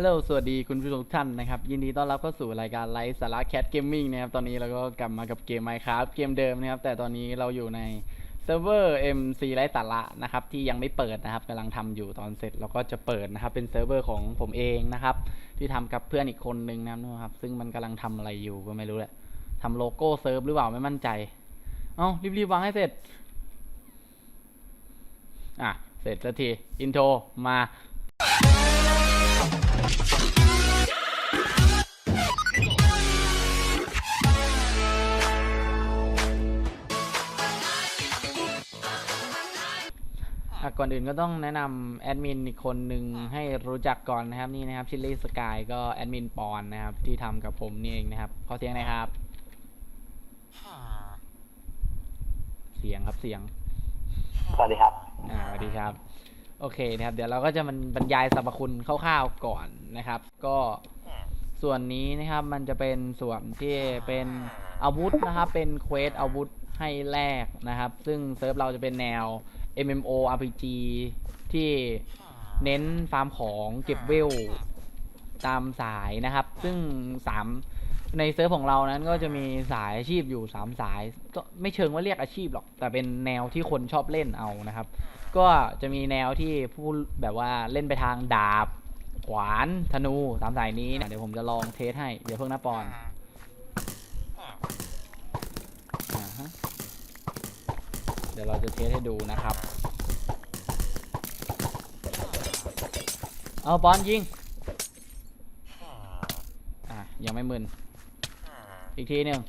ฮัลโหลสวัสดีคุณผู้ชมทุกท่านนะครับ ยินดีต้อนรับเข้าสู่รายการไลฟ์สาระแคทเกมมิ่งนะครับ ตอนนี้เราก็กลับมากับเกม Minecraft เกมเดิมนะครับ แต่ตอนนี้เราอยู่ในเซิร์ฟเวอร์ MC ไร้สาระนะครับ ที่ยังไม่เปิดนะครับกำลังทำอยู่ตอนเสร็จเราก็จะเปิดนะครับ เป็นเซิร์ฟเวอร์ของผมเองนะครับ ที่ทำกับเพื่อนอีกคนนึงนะครับ ซึ่งมันกำลังทำอะไรอยู่ก็ไม่รู้แหละทำโลโก้เซิร์ฟหรือเปล่าไม่มั่นใจ เอ้ารีบๆวางให้เสร็จ อะ เสร็จสักที อินโทรมา ก่อนอื่นก็ต้องแนะนำแอดมินอีกคนหนึ่งให้รู้จักก่อนนะครับนี่นะครับชิลลี่สกายก็แอดมินปอนนะครับ ที่ทำกับผมนี่เองนะครับขอเสียงหน่อยครับ เสียงครับเสียงสวัสดีครับ อ่าสวัสดีครับ โอเคนะครับ เดี๋ยวเราก็จะมันบรรยายสรรพคุณคร่าวๆก่อนนะครับ ก็ส่วนนี้นะครับมันจะเป็นส่วนที่เป็นอาวุธนะครับ เป็นเควสอาวุธให้แลกนะครับ ซึ่งเซิร์ฟเราจะเป็นแนว MMO RPG ที่เน้นฟาร์มของเก็บเวลตามสายนะครับ ซึ่งสาม ในเซิร์ฟของเรานั้นก็จะมีสายอาชีพอยู่สามสาย ก็ไม่เชิงว่าเรียกอาชีพหรอก แต่เป็นแนวที่คนชอบเล่นเอานะครับ ก็จะมีแนวที่ผู้แบบว่าเล่นไปทางดาบ ขวานธนูสามสายนี้นะเดี๋ยวผมจะลองเทสให้เดี๋ยวเพิ่งนะปอนเดี๋ยวเราจะเทสให้ดูนะครับ เอาปอนยิงอะยังไม่มึน อีกทีหนึ่ง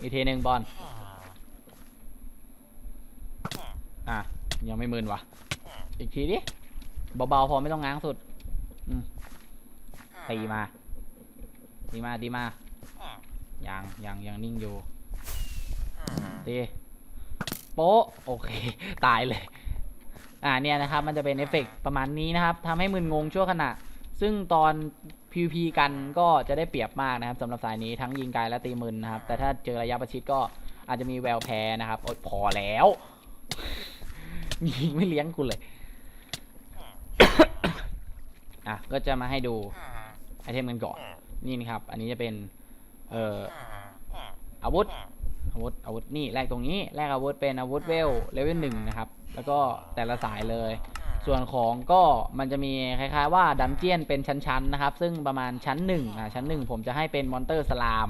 อีกทีหนึ่งบอล อะ ยังไม่มึนวะอีกทีดิ เบาๆพอไม่ต้องง้างสุดอืมตีมา ตีมาตีมา ยังยังยังนิ่งอยู่ ตีโป๊ะโอเค ตายเลย อ่าเนี่ยนะครับ มันจะเป็นเอฟเฟกต์ประมาณนี้นะครับทำให้มึนงงชั่วขณะ ซึ่งตอน PVP กันก็จะได้เปรียบมากนะครับสำหรับสายนี้ทั้งยิงไกลและตีมึนนะครับ แต่ถ้าเจอระยะประชิดก็อาจจะมีแววแพ้นะครับอ๊ยพอแล้วยิงไม่เลี้ยงกูเลยอะก็จะมาให้ดูไอเทมกันก่อนนี่นะครับ อันนี้จะเป็นเอ่ออาวุธอาวุธอาวุธนี่แลกตรงนี้แลกอาวุธเป็นอาวุธเวลเลเวลหนึ่งนะครับ แล้วก็แต่ละสายเลย ส่วนของก็มันจะมีคล้ายๆว่าดันเจียนเป็นชั้นๆนะครับ ซึ่งประมาณชั้นหนึ่งอ่าชั้นหนึ่งผมจะให้เป็นมอนเตอร์สลาม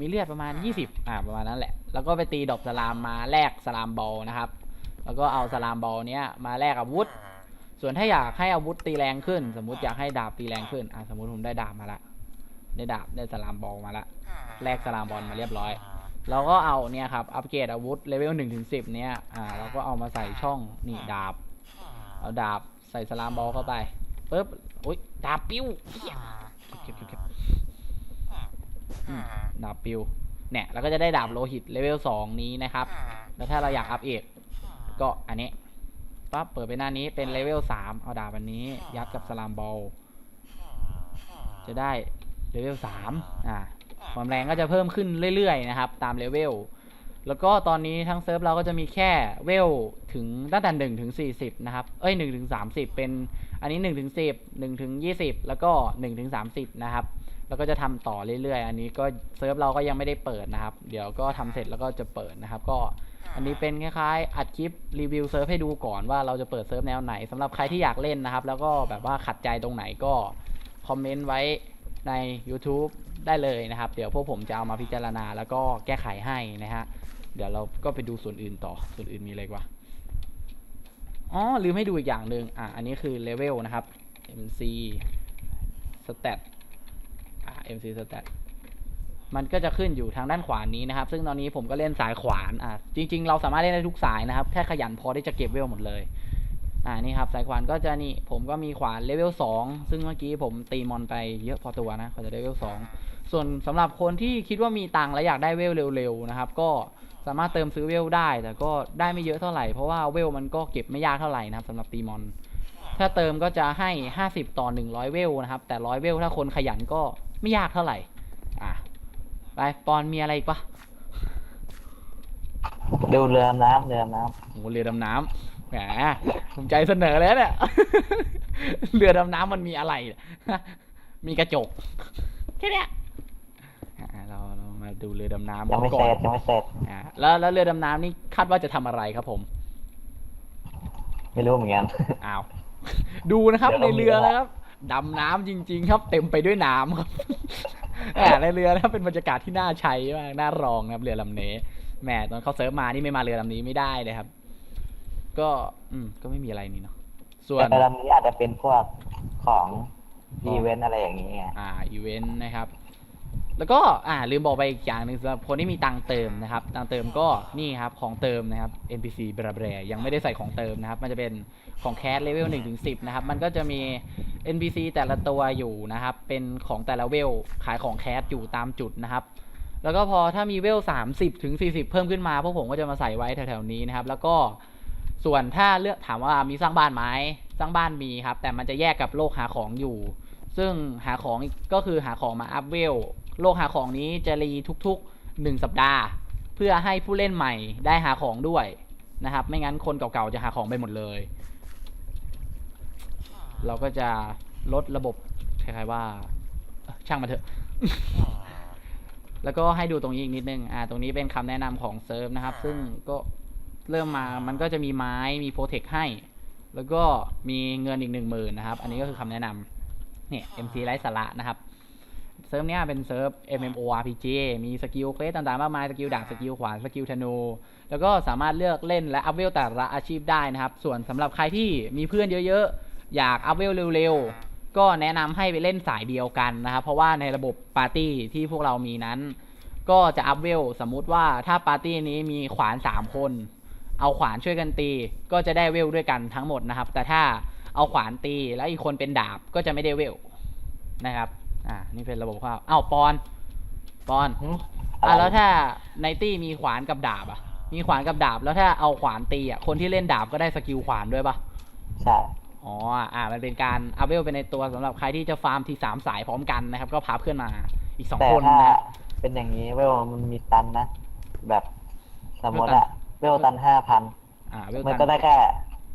มีเลือดประมาณ 20อ่าประมาณนั้นแหละ แล้วก็ไปตีดอกสลามมาแลกสลามบอลนะครับ แล้วก็เอาสลามบอลเนี้ยมาแลกอาวุธ ส่วนถ้าอยากให้อาวุธตีแรงขึ้น สมมุติอยากให้ดาบตีแรงขึ้นอ่าสมมุติผมได้ดาบมาละได้ดาบได้สลามบอลมาละแลกสลามบอลมาเรียบร้อยเราก็เอาเนี่ยครับอัปเกรดอาวุธเลเวลหนึ่งถึงสิบเนี้ยอ่าเราก็เอามาใส่ช่องนี่ดาบ เอาดาบใส่สลามบอลเข้าไปปุ๊บอุ้ยดาบปิ้วเก็บเก็บเก็บดาบปิ้วเนี่ยเราก็จะได้ดาบโลหิตเลเวลสองนี้นะครับ แล้วถ้าเราอยากอัพเอกก็อันนี้ปั๊บเปิดไปหน้านี้เป็นเลเวลสามเอาดาบอันนี้ ยัดกับสลามบอลจะได้เลเวลสามอ่าความแรงก็จะเพิ่มขึ้นเรื่อยๆนะครับ ตามเลเวล แล้วก็ตอนนี้ทั้งเซิร์ฟเราก็จะมีแค่เวลถึงตั้งแต่หนึ่งถึงสี่สิบนะครับ เอ้ยหนึ่งถึงสามสิบเป็นอันนี้หนึ่งถึงสิบหนึ่งถึงยี่สิบแล้วก็หนึ่งถึงสามสิบนะครับ แล้วก็จะทำต่อเรื่อยๆ อันนี้ก็เซิร์ฟเราก็ยังไม่ได้เปิดนะครับ เดี๋ยวก็ทำเสร็จแล้วก็จะเปิดนะครับ ก็อันนี้เป็นคล้ายๆ อัดคลิปรีวิวเซิร์ฟให้ดูก่อนว่าเราจะเปิดเซิร์ฟแนวไหนสำหรับใครที่อยากเล่นนะครับ แล้วก็แบบว่าขัดใจตรงไหนก็คอมเมนต์ไว้ใน YouTube ได้เลยนะครับ เดี๋ยวพวกผมจะเอามาพิจารณาแล้วก็แก้ไขให้นะฮะ เดี๋ยวเราก็ไปดูส่วนอื่นต่อ ส่วนอื่นมีอะไรกว่าอ๋อลืมให้ดูอีกอย่างหนึ่งอะ อันนี้คือเลเวลนะครับ MC stat อ่า MC stat มันก็จะขึ้นอยู่ทางด้านขวานี้นะครับ ซึ่งตอนนี้ผมก็เล่นสายขวานอะจริง ๆ เราสามารถเล่นได้ทุกสายนะครับ แค่ขยันพอที่จะเก็บเวลหมดเลย อ่านี่ครับ สายขวานก็จะนี่ ผมก็มีขวานเลเวลสองซึ่งเมื่อกี้ผมตีมอนไปเยอะพอตัวนะกว่าจะเลเวลสองส่วนสำหรับคนที่คิดว่ามีตังค์และอยากได้เวลเร็วๆนะครับ ก็ สามารถเติมซื้อเวลได้ แต่ก็ได้ไม่เยอะเท่าไหร่ เพราะว่าเวลมันก็เก็บไม่ยากเท่าไหร่นะครับสำหรับตีมอน ถ้าเติมก็จะให้ 50 ต่อ 100 เวลนะครับ แต่100เวลถ้าคนขยันก็ไม่ยากเท่าไหร่ อะ ไปปอนมีอะไรอีกปะดูเรือน้ำเรือน้โอ้โหเรือดำน้ำแหมผมใจเสนอแล้วเนี่ย เรือดำน้ำมันมีอะไร มีกระจก แค่เนี้ยอ่าเราเรามา ดูเรือดำน้ำยังไม่ก่เสอร็นจยังไม่เสร็จอ่าแล้วแล้วเรือดำน้ำนี่คาดว่าจะทำอะไรครับผม ไม่รู้เหมือนกันอ้าวดูนะครับเรืในอเรามีเรือแล้วนะครับดำน้ำจริง ๆ ครับ เต็มไปด้วยน้ำครับแหมในเรือนะครับเป็นบรรยากาศที่น่าใช้มากน่ารองนะครับ เรือลำนี้แหมตอนเขาเซิร์ฟมานี่ไม่มาเรือลำนี้ไม่ได้เลยครับ ก็ อืม ก็ไม่มีอะไรนี่เนาะส่วนแต่ลำนี้อาจจะเป็นพวกของอีเวนต์อะไรอย่างนี้ไงอ่าอีเวนต์นะครับ แล้วก็อ่าลืมบอกไปอีกอย่างหนึ่งสำหรับคนที่มีตังเติมนะครับ ตังเติมก็นี่ครับของเติมนะครับ NPC แบรแบรยังไม่ได้ใส่ของเติมนะครับ มันจะเป็นของแคสเลเวล1ถึง10นะครับ มันก็จะมี NPC แต่ละตัวอยู่นะครับ เป็นของแต่ละเวลขายของแคสอยู่ตามจุดนะครับ แล้วก็พอถ้ามีเวล30ถึง40เพิ่มขึ้นมาพวกผมก็จะมาใส่ไว้แถวๆนี้นะครับ แล้วก็ส่วนถ้าเลือกถามว่ามีสร้างบ้านไหมสร้างบ้านมีครับ แต่มันจะแยกกับโลกหาของอยู่ ซึ่งหาของก็คือหาของมาอัพเวล โลกหาของนี้จะรีทุกๆ 1 สัปดาห์ เพื่อให้ผู้เล่นใหม่ได้หาของด้วยนะครับ ไม่งั้นคนเก่าๆจะหาของไปหมดเลย เราก็จะลดระบบคล้ายๆว่าเอ้อช่างมันเถอะ แล้วก็ให้ดูตรงนี้อีกนิดนึง อ่า ตรงนี้เป็นคำแนะนำของเซิร์ฟนะครับ ซึ่งก็เริ่มมา มันก็จะมีไม้ มีโปรเทคให้ แล้วก็มีเงินอีกหนึ่งหมื่นนะครับ อันนี้ก็คือคำแนะนำเนี่ย MC ไร้สาระนะครับ เซิร์ฟเนี้ยเป็นเซิร์ฟ MMORPG มีสกิลเควสต่างๆมากมายสกิลดาบสกิลขวานสกิลธนู แล้วก็สามารถเลือกเล่นและอัพเวลแต่ละอาชีพได้นะครับ ส่วนสำหรับใครที่มีเพื่อนเยอะๆ อยากอัพเวลเร็วๆ ก็แนะนำให้ไปเล่นสายเดียวกันนะครับ เพราะว่าในระบบปาร์ตี้ที่พวกเรามีนั้น ก็จะอัพเวลสมมุติว่าถ้าปาร์ตี้นี้มีขวาน 3 คน เอาขวานช่วยกันตี ก็จะได้เวลด้วยกันทั้งหมดนะครับ แต่ถ้าเอาขวานตีแล้วอีกคนเป็นดาบก็จะไม่ได้เวลนะครับ อ่า นี่เป็นระบบข้าวอ้าวปอน ปอนหึอะไรแล้วถ้าในตี้มีขวานกับดาบอะ มีขวานกับดาบ แล้วถ้าเอาขวานตีอะ คนที่เล่นดาบก็ได้สกิลขวานด้วยปะใช่ อ๋อ อ่า มันเป็นการอัพเวลเป็นในตัวสำหรับใครที่จะฟาร์มทีสามสายพร้อมกันนะครับ ก็พาเพื่อนมาอีกสองแต่คนถ้านะฮะเป็นอย่างนี้เวลมันมีตันนะ แบบสมมติเวลตันอะเวลตันห้าพันอ่าเวลมันตัก็นได้แค่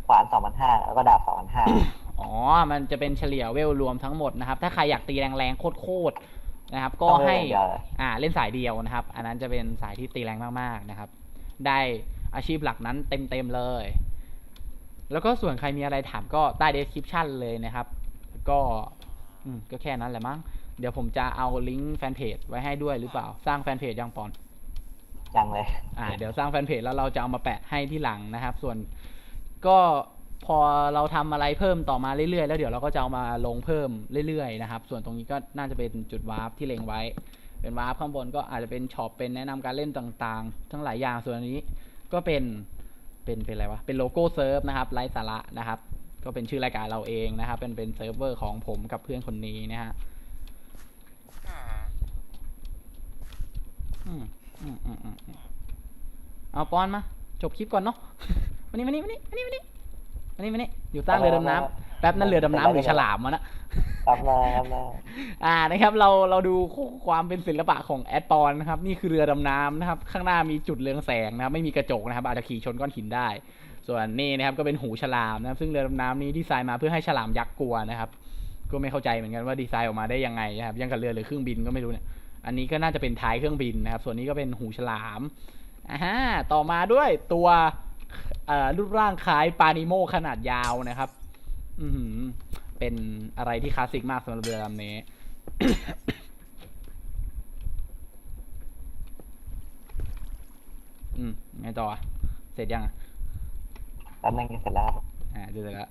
ขวานสองพันห้าแล้วก็ดาบสองพันห้า อ๋อ มันจะเป็นเฉลี่ยเวลรวมทั้งหมดนะครับ ถ้าใครอยากตีแรงๆ โคตรๆ นะครับ ก็ให้ อ่า เล่นสายเดียวนะครับ อันนั้นจะเป็นสายที่ตีแรงมากๆ นะครับ ได้อาชีพหลักนั้นเต็มๆ เลย แล้วก็ส่วนใครมีอะไรถามก็ใต้ description เลยนะครับ ก็อืมก็แค่นั้นแหละมั้ง เดี๋ยวผมจะเอาลิงก์แฟนเพจไว้ให้ด้วยหรือเปล่า สร้างแฟนเพจยังปอน ยังเลย อ่า เดี๋ยวสร้างแฟนเพจแล้วเราจะเอามาแปะให้ที่หลังนะครับ ส่วนก็ พอเราทำอะไรเพิ่มต่อมาเรื่อยๆ แล้วเดี๋ยวเราก็จะเอามาลงเพิ่มเรื่อยๆนะครับ ส่วนตรงนี้ก็น่าจะเป็นจุดวาร์ปที่เล็งไว้ เป็นวาร์ปข้างบนก็อาจจะเป็นช็อปเป็นแนะนำการเล่นต่างๆ ทั้งหลายอย่างส่วนนี้ก็เป็นเป็นเป็นอะไรวะเป็นโลโก้เซิร์ฟนะครับไร้สาระนะครับ ก็เป็นชื่อรายการเราเองนะครับ เป็นเป็นเซิร์ฟเวอร์ของผมกับเพื่อนคนนี้นะฮะอืมอืมอืมอืมเอาปอนมา จบคลิปก่อนเนาะมานี่มานี่มานี่มานี่มานี่ มานี่มานี่อยู่สร้างเรือดำน้ำแป๊บนั้นเรือดำน้ำหรือฉลามวะนะ ครับนะครับนะอ่านะครับเราเราดูความเป็นศิลปะของแอดปอนนะครับนี่คือเรือดำน้ำนะครับ ข้างหน้ามีจุดเรืองแสงนะครับ ไม่มีกระจกนะครับ อาจจะขี่ชนก้อนหินได้ ส่วนนี่นะครับก็เป็นหูฉลามนะครับ ซึ่งเรือดำน้ำนี้ดีไซน์มาเพื่อให้ฉลามยักษ์กลัวนะครับ ก็ไม่เข้าใจเหมือนกันว่าดีไซน์ออกมาได้ยังไงนะครับยังกับเรือหรือเครื่องบินก็ไม่รู้เนี่ยอันนี้ก็น่าจะเป็นท้ายเครื่องบินนะครับ ส่วนนี้ก็เป็นหูฉลามอ่าฮะต่อมาด้วยตัวเอ่อ รูปร่างคล้ายปลานิโมขนาดยาวนะครับ อือหือเป็นอะไรที่คลาสสิกมากสำหรับเรือลำนี้ อืมไงต่ออะเสร็จยังอะแป๊บนึงเสร็จแล้วครับอ่าดูเสร็จแล้ว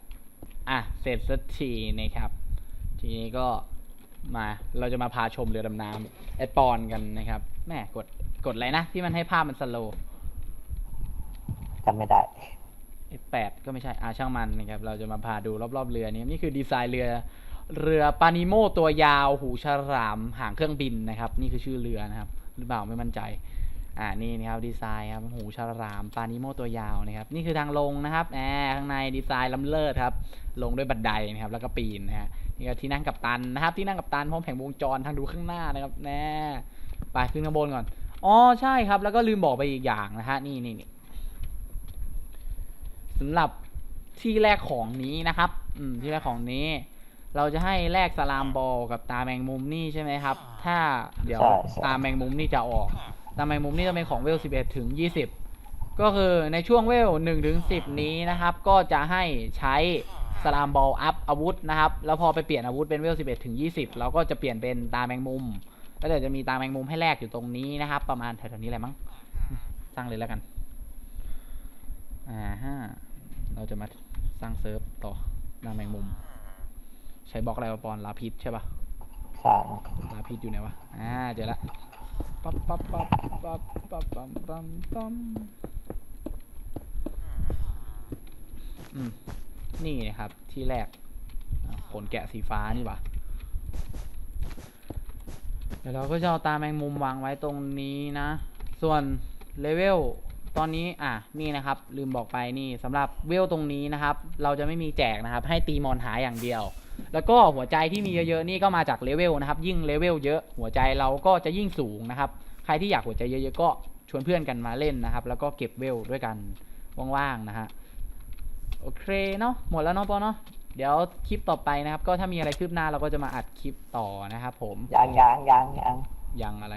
อะ เสร็จสักทีนะครับ ทีนี้ก็มา เราจะมาพาชมเรือดำน้ำแอดปอนกันนะครับ แม่กด กดอะไรนะ ที่มันให้ภาพมันสโลว์ จำไม่ได้ F8 ก็ไม่ใช่อาช่างมันนะครับ เราจะมาพาดูรอบๆเรือนี้นี่คือดีไซน์เรือเรือปานิโมตัวยาวหูฉลามหางเครื่องบินนะครับ นี่คือชื่อเรือนะครับ หรือเปล่าไม่มั่นใจ อ่านี่นะครับดีไซน์ครับหูฉลามปานิโมตัวยาวนะครับ นี่คือทางลงนะครับแหมข้างในดีไซน์ล้ำเลิศครับ ลงด้วยบันไดนะครับ แล้วก็ปีนนะฮะนี่ก็ที่นั่งกับตันนะครับ ที่นั่งกับตันพร้อมแผงวงจรทางดูข้างหน้านะครับแน่ไปขึ้นข้างบนก่อนอ๋อใช่ครับ แล้วก็ลืมบอกไปอีกอย่างนะฮะนี่นี่นี่ สำหรับที่แรกของนี้นะครับ อืมที่แรกของนี้ เราจะให้แลกสลามบอลกับตาแมงมุมนี่ใช่ไหมครับ ถ้าเดี๋ยวใช่ใช่ตาแมงมุมนี่จะออก ตาแมงมุมนี่จะเป็นของเวล11ถึง20ก็คือในช่วงเวล1ถึง10นี้นะครับ ก็จะให้ใช้สลามบอลอัพอาวุธนะครับ แล้วพอไปเปลี่ยนอาวุธเป็นเวล11ถึง20เราก็จะเปลี่ยนเป็นตาแมงมุมแล้วเดี๋ยวจะมีตาแมงมุมให้แลกอยู่ตรงนี้นะครับ ประมาณแถวๆนี้แหละมั้งอืมสร้างเลยแล้วกันอ่าฮะ เราจะมาสร้างเซิร์ฟต่อตาแมงมุม ใช้บล็อกอะไรวะปอนลาพิษใช่ปะใช่ลาพิษอยู่ไหนวะ อ่าเจอละปั๊บปั๊บปั๊บปั๊บปั๊บปั๊บปั๊บปั๊บอืม นี่นะครับ ที่แรกอะขนแกะสีฟ้านี่วะเดี๋ยวเราก็จะเอาตาแมงมุมวางไว้ตรงนี้นะ ส่วนเลเวล ตอนนี้อะนี่นะครับลืมบอกไปนี่สำหรับเวลตรงนี้นะครับ เราจะไม่มีแจกนะครับ ให้ตีมอนหาอย่างเดียว แล้วก็หัวใจที่มีเยอะๆนี่ก็มาจากเลเวลนะครับ ยิ่งเลเวลเยอะหัวใจเราก็จะยิ่งสูงนะครับ ใครที่อยากหัวใจเยอะๆก็ชวนเพื่อนกันมาเล่นนะครับ แล้วก็เก็บเวลด้วยกันว่างๆนะฮะโอเคเนาะหมดแล้วเนาะปอเนาะเดี๋ยวคลิปต่อไปนะครับ ก็ถ้ามีอะไรคืบหน้าเราก็จะมาอัดคลิปต่อนะครับผมยังยังยังยังยังอะไร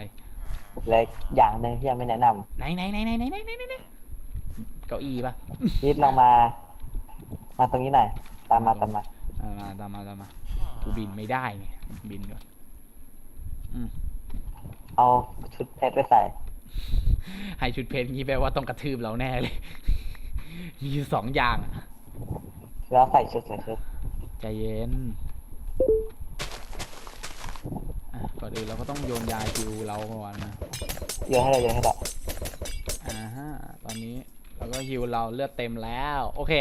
เล็กอย่างหนึ่งที่ยังไม่แนะนไหนไหนไหนไหนไหนไหนไหนไหนเก้าอี้ปะำนิดลองมา มาตรงนี้หน่อยตามมาตามมาเอามาตามมาตามมากูบินไม่ได้ไงบินก่อนอืมเอาชุดเพชรไปใส่ให้ชุดเพชรงี้แปลว่าต้องกระทืบเราแน่เลย มีอยู่สองอย่างอะแล้วใส่ชุดใส่ชุดใจเย็น อะก่อนอื่นเราก็ต้องโยนยาคิวเราก่อนนะโยนให้เราโยนให้เราอ่าฮะตอนนี้เราก็ฮิวเราเลือดเต็มแล้ว โอเค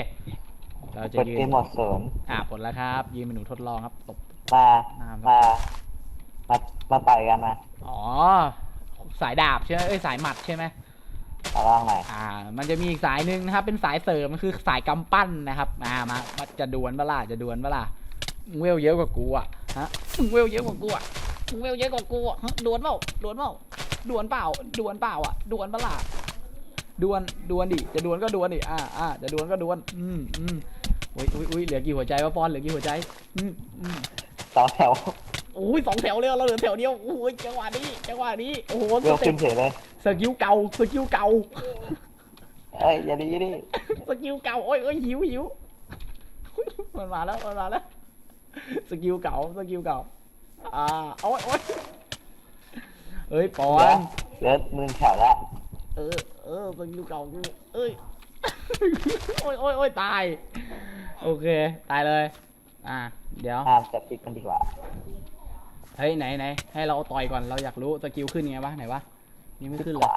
เราจะกดยืเกนมหมดศูนย์อ่าผลแล้วครับยืนเป็นหนูทดลองครับตบ มาน้ำ มามามาต่อยกันมาอ๋อ สายดาบใช่ไหมเอ้ยสายหมัดใช่ไหมขอลองหน่อยอ่า มันจะมีอีกสายหนึ่งนะครับ เป็นสายเสริมมันคือสายกำปั้นนะครับอ่ามามาจะดวลเปะล่าจะดวลเปะล่ามึงเวลเยอะกว่ากูอะฮะมึงเวลเยอะกว่ากูอะ มึงเวลเยอะกว่ากูอะฮะดวลเปล่าดวลเปล่าดวลเปล่าดวลเปล่าอะดวลเปะล่าดวลดวลดิจะดวลก็ดวลดิอ่าอ่าจะดวลก็ดวลอืมอืมอุ้ยอุ้ยอุ้ยเหลือกี่หัวใจวะปอนเหลือกี่หัวใจอืมอืมสองแถวโอ้ยสองแถวเลยเราเหลือแถวเดียวโอ้ยจังหวะนี้จังหวะนี้โอ้โหเวลสเต็ขึ้ปนเฉยเลยสกิลเก่าสกิลเก่า เอ้ยอย่าดีดิสกิลเก่าโอ้ยโอ้ยหิวหิวมันมาแล้วมันมาแล้วสกิลเก่าสกิลเก่า อ่าโอ้ยโอ้ยเอ้ยปอเหลือนเหลือหนึ่งแถวละเออเออสกิลเก่ากูเอ้ยโอ้ยโอ้ยโอ้ยตาย โอเค ตายเลย อ่า เดี๋ยวห้ามจับติดกันดีกว่า เฮ้ยไหนไหนให้เราต่อยก่อน เราอยากรู้สกิลขึ้นไงวะไหนวะ นี่ไม่ขึ้นขเลยวา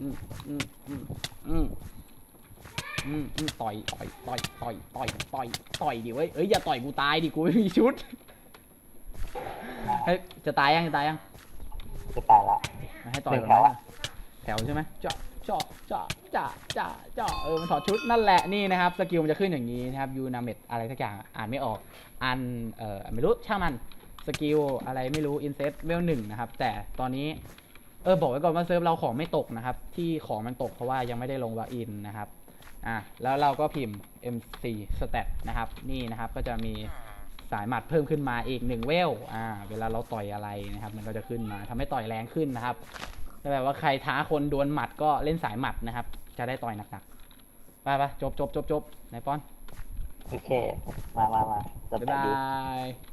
อืมอืมอืมอืมอืมอืมต่อยต่อยต่อยต่อยต่อยต่อยต่อยดิเว้ยเอ้ยอย่าต่อยกูตายดิกูไม่มีชุด เฮ้ยจะตายยังจะตายยังจะตายละมาให้ต่อยหนึ่ก่องนแถวนะอะแถวใช่ไหมเจาะเจาะเจาะเจาะเจาะเจาะเออมันถอดชุดนั่นแหละนี่นะครับสกิลมันจะขึ้นอย่างนี้นะครับยูนาเมตอะไรสักอย่างอ่านไม่ออกอันเอ่อไม่รู้ช่างมันสกิลอะไรไม่รู้อินเซตเวลหนึ่งนะครับ แต่ตอนนี้เออบอกไว้ก่อนว่าเซิร์ฟเราของไม่ตกนะครับ ที่ของมันตกเพราะว่ายังไม่ได้ลงวาอินนะครับอะแล้วเราก็พิมพ์ MC stat นะครับ นี่นะครับก็จะมี สายหมัดเพิ่มขึ้นมาอีกหนึ่งเวลอ่าเวลาเราต่อยอะไรนะครับมันก็จะขึ้นมาทำให้ต่อยแรงขึ้นนะครับถ้าแบบว่าใครท้าคนดวลหมัดก็เล่นสายหมัดนะครับ จะได้ต่อยหนักๆไปไปจบจบจบจบไหนป้อนโอเคมามามาจะบ๊ายไปบาดีย